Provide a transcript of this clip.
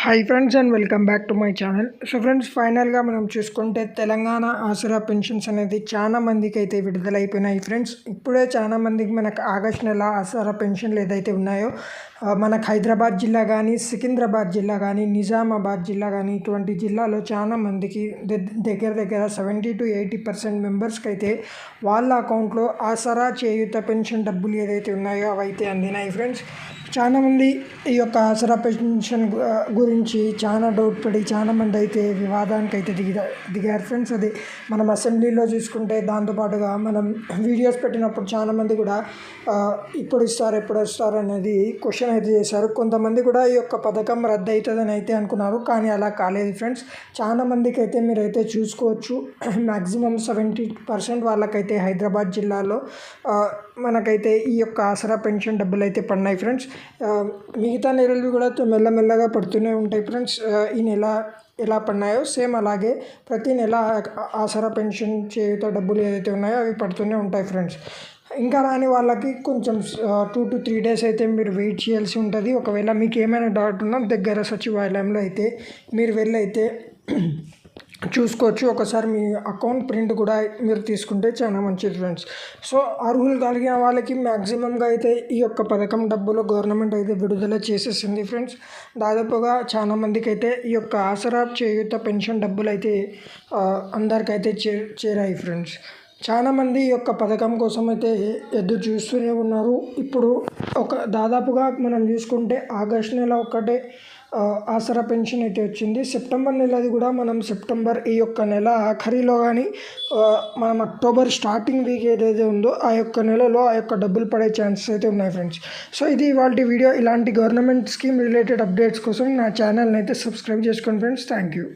Hi friends and welcome back to my channel so friends ఫైనల్గా మనం చూసుకుంటే తెలంగాణ ఆసరా pensions అనేది చాలా మందికి అయితే విడుదలైపోయినాయి ఫ్రెండ్స్ ఇప్పుడే చాలా మందికి మనకు ఆగస్ట్ నెల ఆసరా పెన్షన్లు ఏదైతే ఉన్నాయో మనకు హైదరాబాద్ జిల్లా కానీ సికింద్రాబాద్ జిల్లా కానీ నిజామాబాద్ జిల్లా కానీ ఇటువంటి జిల్లాలో చాలా మందికి దగ్గర దగ్గర సెవెంటీ టు ఎయిటీ పర్సెంట్ మెంబర్స్కి అయితే వాళ్ళ అకౌంట్లో ఆసరా చేయూత పెన్షన్ డబ్బులు ఏదైతే ఉన్నాయో అవైతే అందినాయి ఫ్రెండ్స్ చాలామంది ఈ యొక్క ఆసరా పెన్షన్ గురించి చాలా డౌట్ పడి చాలామంది అయితే వివాదానికి అయితే దిగా దిగారు ఫ్రెండ్స్. అది మనం అసెంబ్లీలో చూసుకుంటే దాంతోపాటుగా మనం వీడియోస్ పెట్టినప్పుడు చాలామంది కూడా ఇప్పుడు ఇస్తారు ఎప్పుడు ఇస్తారు అనేది క్వశ్చన్ అయితే చేశారు. కొంతమంది కూడా ఈ యొక్క పథకం రద్దు అవుతుందని అయితే అనుకున్నారు కానీ అలా కాలేదు ఫ్రెండ్స్. చాలా మందికి అయితే మీరైతే చూసుకోవచ్చు. మ్యాక్సిమం సెవెంటీ పర్సెంట్ వాళ్ళకైతే హైదరాబాద్ జిల్లాలో మనకైతే ఈ యొక్క ఆసరా పెన్షన్ డబ్బులు అయితే పడినాయి ఫ్రెండ్స్. మిగతా నెలలు కూడా మెల్లమెల్లగా పడుతూనే ఉంటాయి ఫ్రెండ్స్. ఈ నెల ఎలా పడినాయో సేమ్ అలాగే ప్రతి నెల ఆసరా పెన్షన్ చేయుత డబ్బులు ఏదైతే ఉన్నాయో అవి పడుతూనే ఉంటాయి ఫ్రెండ్స్. ఇంకా రాని వాళ్ళకి కొంచెం టూ టు త్రీ డేస్ అయితే మీరు వెయిట్ చేయాల్సి ఉంటుంది. ఒకవేళ మీకు ఏమైనా డౌట్ ఉన్నా దగ్గర సచివాలయంలో అయితే మీరు వెళ్ళైతే చూసుకోవచ్చు. ఒకసారి మీ అకౌంట్ ప్రింట్ కూడా మీరు తీసుకుంటే చాలా మంచిది ఫ్రెండ్స్. సో అర్హులు కలిగిన వాళ్ళకి మ్యాక్సిమంగా అయితే ఈ యొక్క పథకం డబ్బులు గవర్నమెంట్ అయితే విడుదల చేసేసింది ఫ్రెండ్స్. దాదాపుగా చాలా మందికి అయితే ఈ యొక్క ఆసరా చేయూత పెన్షన్ డబ్బులు అయితే అందరికైతే చే చేరాయి ఫ్రెండ్స్. చాలామంది ఈ యొక్క పథకం కోసం అయితే ఎదురు చూస్తూనే ఉన్నారు. ఇప్పుడు ఒక దాదాపుగా మనం చూసుకుంటే ఆగస్ట్ నెల ఒకటే ఆసరా పెన్షన్ అయితే వచ్చింది. సెప్టెంబర్ నెలది కూడా మనం సెప్టెంబర్ ఈ యొక్క నెల ఆఖరిలో కానీ మనం అక్టోబర్ స్టార్టింగ్ వీక్ ఏదైతే ఉందో ఆ యొక్క నెలలో ఆ యొక్క డబ్బులు పడే ఛాన్సెస్ అయితే ఉన్నాయి ఫ్రెండ్స్. సో ఇది ఇవాళ వీడియో. ఇలాంటి గవర్నమెంట్ స్కీమ్ రిలేటెడ్ అప్డేట్స్ కోసం నా ఛానల్ని అయితే సబ్స్క్రైబ్ చేసుకోండి ఫ్రెండ్స్. Thank you.